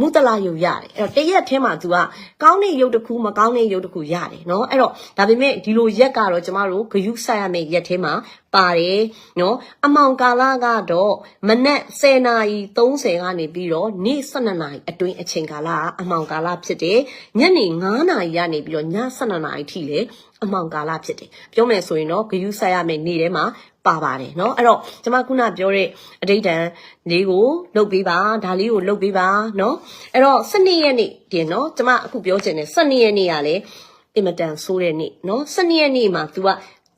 Speaker 1: မုတလာယုတ်ရတယ်အဲ့တော့တရက်ထဲမှာ तू ကကောင်းတဲ့ယုတ်တစ်ခုမကောင်းတဲ့ယုတ်တစ်ခုရတယ်เนาะအဲ့တော့ဒါပေမဲ့ဒီလိုရက်ကတော့ကျမတို့ဂယုဆက်ရမယ့်ရက်ထဲမှာ ပါတယ်เนาะအမောင်ကာလကတော့မနက်10နာရီ30ကနေပြီးတော့နေ့12နာရီအတွင်းအချိန်ကာလကအမောင်ကာလဖြစ်တယ်ညနေ9နာရီကနေပြီးတော့ည12နာရီထိလေအမောင်ကာလဖြစ်တယ်ပြောမယ်ဆိုရင်တော့ဂယုဆက်ရမယ့်နေ့ထဲမှာပါပါတယ်เนาะအဲ့တော့ကျွန်မခုနပြောတဲ့အဋိဌံလေးကိုလုတ်ပေးပါဒါလေးကိုလုတ်ပေးပါเนาะအဲ့တော့12ရက်နေ့တင်เนาะကျွန်မအခုပြောချင်တယ်12ရက်နေ့ကလည်းအင်မတန်ဆိုးတဲ့နေ့เนาะ12ရက်နေ့မှာ तू က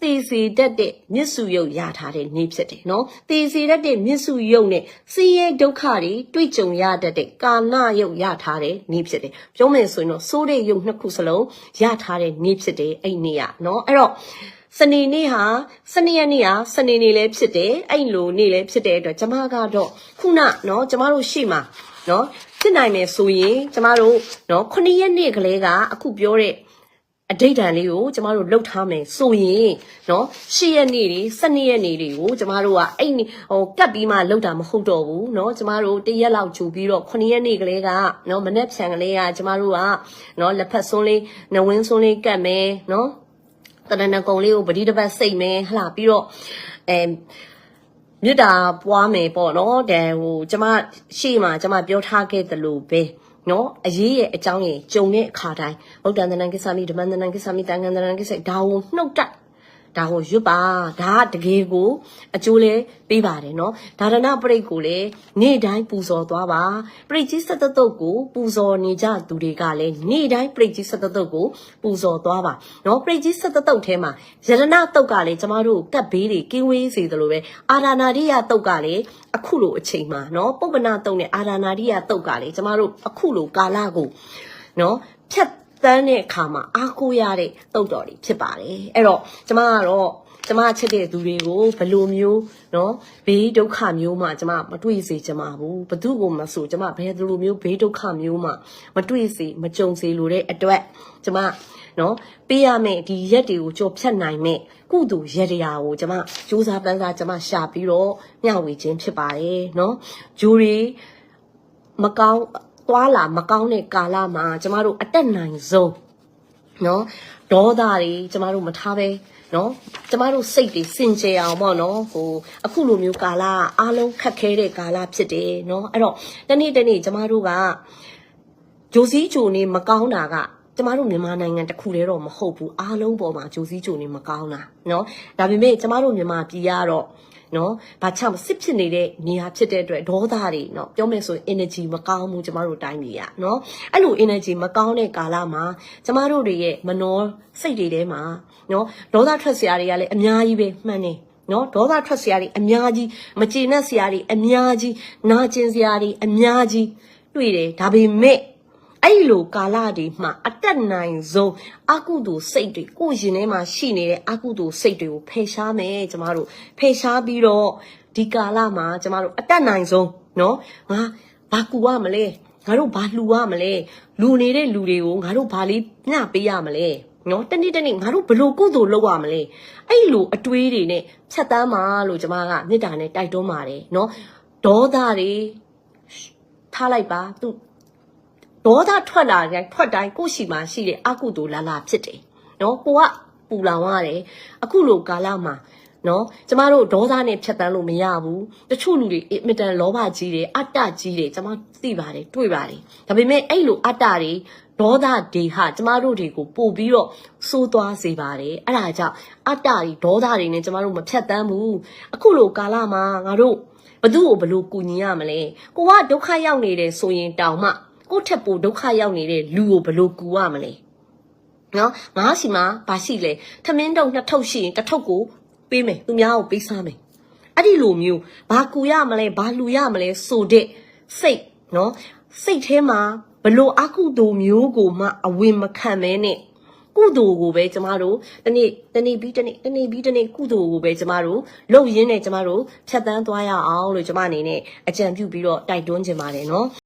Speaker 1: သေစီတတ်တဲ့မြစ်စုယုတ်ရထားတဲ့နေ့ဖြစ်တယ်နော်သေစီတတ်တဲ့မြစ်စုယုတ်နဲ့စီးရဲဒုက္ခတွေတွေ့ကြုံရတတ်တဲ့ကာဏယုတ်ရထားတဲ့နေ့ဖြစ်တယ်ပြောမယ်ဆိုရင်တော့စိုးတဲ့ယုတ်နှစ်ခုစလုံးရထားတဲ့နေ့ဖြစ်တယ်အဲ့နေ့ကနော်အဲ့တော့စနေနေ့ဟာစနေရက်နေ့ဟာစနေနေ့လည်းဖြစ်တယ်အဲ့လိုနေ့လည်းဖြစ်တဲ့အတွက်ကျမကတော့ခုနနော်ကျမတို့ရှေ့မှာနော်ဖြစ်နိုင်မယ်ဆိုရင်ကျမတို့နော်ခုနှစ်ရက်နေ့ကလေးကအခုပြောတဲ့ အတိတ်တန်လေးကိုကျမတို့လှုပ်ထားမယ်ဆိုရင်နော်၈ရက်နေ့တွေ၁၂ရက်နေ့တွေကိုကျမတို့ကအဲ့ဟိုကတ်ပြီးမှလှုပ်တာမဟုတ်တော့ဘူးနော်ကျမတို့တရက်လောက်ဂျူပြီးတော့9ရက်နေ့ကလေးကနော်မနေ့ဖြန်ကလေးကကျမတို့ကနော်လက်ဖက်စွန်းလေးနဝင်းစွန်းလေးကတ်မယ်နော်တရဏဂုံလေးကိုပတိတစ်ပတ်စိတ်မယ်ဟလာပြီးတော့အဲမြစ်တာပွားမယ်ပေါ့နော်တဲ့ဟိုကျမရှေ့မှာကျမပြောထားခဲ့သလိုပဲ နော်အရေးရဲ့အကြောင်းရဲ့ကြုံတဲ့အခါတိုင်းဗုဒ္ဓံတဏ္ဍကိစ္စမိဓမ္မံတဏ္ဍကိစ္စမိတန်ခန္တဏ္ဍကိစ္စဒါကိုနှုတ်တက် ဒါကိုရွတ်ပါဒါကတကယ်ကိုအကျိုးလဲပေးပါတယ်နော်ဒါရဏပရိတ်ကိုလည်းနေ့တိုင်းပူဇော်သွားပါပရိတ်ကြီးဆက်တတုတ်ကိုပူဇော်နေကြသူတွေကလည်းနေ့တိုင်းပရိတ်ကြီးဆက်တတုတ်ကိုပူဇော်သွားပါနော်ပရိတ်ကြီးဆက်တတုတ်ထဲမှာယရဏတုတ်ကလည်းကျမတို့ကတ်ဘေးတွေကင်းဝေးစေသလိုပဲအာရနာရိယတုတ်ကလည်းအခုလိုအချိန်မှာနော်ပုပ္ပနာတုတ်နဲ့အာရနာရိယတုတ်ကလည်းကျမတို့အခုလိုကာလကိုနော်ဖြတ် တန်းတဲ့အခါမှာအားကိုးရတဲ့တုတ်တော်တွေဖြစ်ပါတယ်အဲ့တော့ကျမကတော့ကျမချစ်တဲ့သူတွေကိုဘလိုမျိုးနော်ဘေးဒုက္ခမျိုးမှကျမမတွေ့စေချင်ပါဘူးဘသူ့ကိုမဆိုကျမဘယ်လိုမျိုးဘေးဒုက္ခမျိုးမှမတွေ့စေမကြုံစေလိုတဲ့အတွက်ကျမနော်ပေးရမယ့်ဒီရက်တွေကိုကြော်ဖြတ်နိုင်မယ့်ကုသိုလ်ရတရားကိုကျမစူးစမ်းပန်းစားကျမရှာပြီးတော့မျှဝေခြင်းဖြစ်ပါတယ်နော်ဂျူရီမကောင်း သွားလာမကောင်းတဲ့ကာလမှာကျမတို့အတက်နိုင်ဆုံးနော်ဒေါသတွေကျမတို့မထားပဲနော်ကျမတို့စိတ်တွေစင်ကြယ်အောင်ပေါ့နော်ဟိုအခုလိုမျိုးကာလကအားလုံးခက်ခဲတဲ့ကာလဖြစ်တယ်နော်အဲ့တော့တနေ့တနေ့ကျမတို့ကဂျိုစီးဂျိုနေမကောင်းတာကကျမတို့မြန်မာနိုင်ငံတစ်ခုတည်းတော့မဟုတ်ဘူးအားလုံးပေါ်မှာဂျိုစီးဂျိုနေမကောင်းတာနော်ဒါပေမဲ့ကျမတို့မြန်မာပြည်ကတော့ နော်ဘာချမစစ်ဖြစ်နေတဲ့နေရာဖြစ်တဲ့အတွက်ဒေါသတွေနော်ပြောမယ်ဆိုရင် energy မကောင်းဘူးကျမတို့တိုင်းပြည်ကနော်အဲ့လို energy မကောင်းတဲ့ကာလမှာကျမတို့တွေရဲ့မနှောစိတ်တွေထဲမှာနော်ဒေါသထွက်စရာတွေကလည်းအများကြီးပဲမှန်တယ်နော်ဒေါသထွက်စရာတွေအများကြီးမကျေနပ်စရာတွေအများကြီးနာကျင်စရာတွေအများကြီးတွေ့တယ်ဒါပေမဲ့ အဲ့လိုကာလတွေမှာအတက်နိုင်ဆုံးအကုသိုလ်စိတ်တွေကိုယ်ရင်ထဲမှာရှိနေတဲ့အကုသိုလ်စိတ်တွေကိုဖယ်ရှားမယ်ကျမတို့ဖယ်ရှားပြီးတော့ဒီကာလမှာကျမတို့အတက်နိုင်ဆုံးနော်ငါဘာကူရမလဲငါတို့ဘာလှူရမလဲလူနေတဲ့လူတွေကိုငါတို့ဘာလေးမျှပေးရမလဲနော်တနေ့တနေ့ငါတို့ဘလို့ကုသိုလ်လုပ်ရမလဲအဲ့လိုအတွေးတွေနဲ့ဖြတ်တန်းပါလို့ကျမကမေတ္တာနဲ့တိုက်တွန်းပါတယ်နော်ဒေါသတွေထားလိုက်ပါသူ ဒေါသထွက်လာတဲ့ထွက်တိုင်းကိုယ့်ရှိမှရှိတဲ့အကုသိုလ်လာလာဖြစ်တယ်နော်ကိုကပူလောင်ရတယ်အခုလိုကာလမှာနော်ကျမတို့ဒေါသနဲ့ဖြတ်တန်းလို့မရဘူးတချို့လူတွေအင်မတန်လောဘကြီးတယ်အတ္တကြီးတယ်ကျမသိပါတယ်တွေ့ပါတယ်ဒါပေမဲ့အဲ့လိုအတ္တတွေဒေါသတွေဟာကျမတို့တွေကိုပို့ပြီးတော့စိုးသွားစေပါတယ်အဲ့ဒါကြောင့်အတ္တတွေဒေါသတွေနဲ့ကျမတို့မဖြတ်တန်းဘူးအခုလိုကာလမှာငါတို့ဘသူ့ကိုဘယ်လိုကူညီရမလဲကိုကဒုက္ခရောက်နေတယ်ဆိုရင်တောင်မှ ကိုယ့်ထက်ပိုဒုက္ခရောက်နေတဲ့လူကိုဘယ်လိုကူရမလဲနော်ငါစီမှာဘာရှိလဲထမင်းတုံနှစ်ထုပ်ရှိရင်တစ်ထုပ်ကိုပေးမယ်သူများကိုပေးစားမယ်အဲ့ဒီလိုမျိုးဘာကူရမလဲဘာလူရမလဲဆိုတဲ့စိတ်နော်စိတ်ထဲမှာဘလို့အကုသိုလ်မျိုးကိုမှအဝင်မခံမဲနဲ့ကုသိုလ်ကိုပဲကျမတို့တနေ့တနေ့ပြီးတနေ့တနေ့ပြီးတနေ့ကုသိုလ်ကိုပဲကျမတို့လုပ်ရင်းနဲ့ကျမတို့ဖြတ်တန်းသွားရအောင်လို့ကျမအနေနဲ့အကြံပြုပြီးတော့တိုက်တွန်းချင်ပါတယ်နော်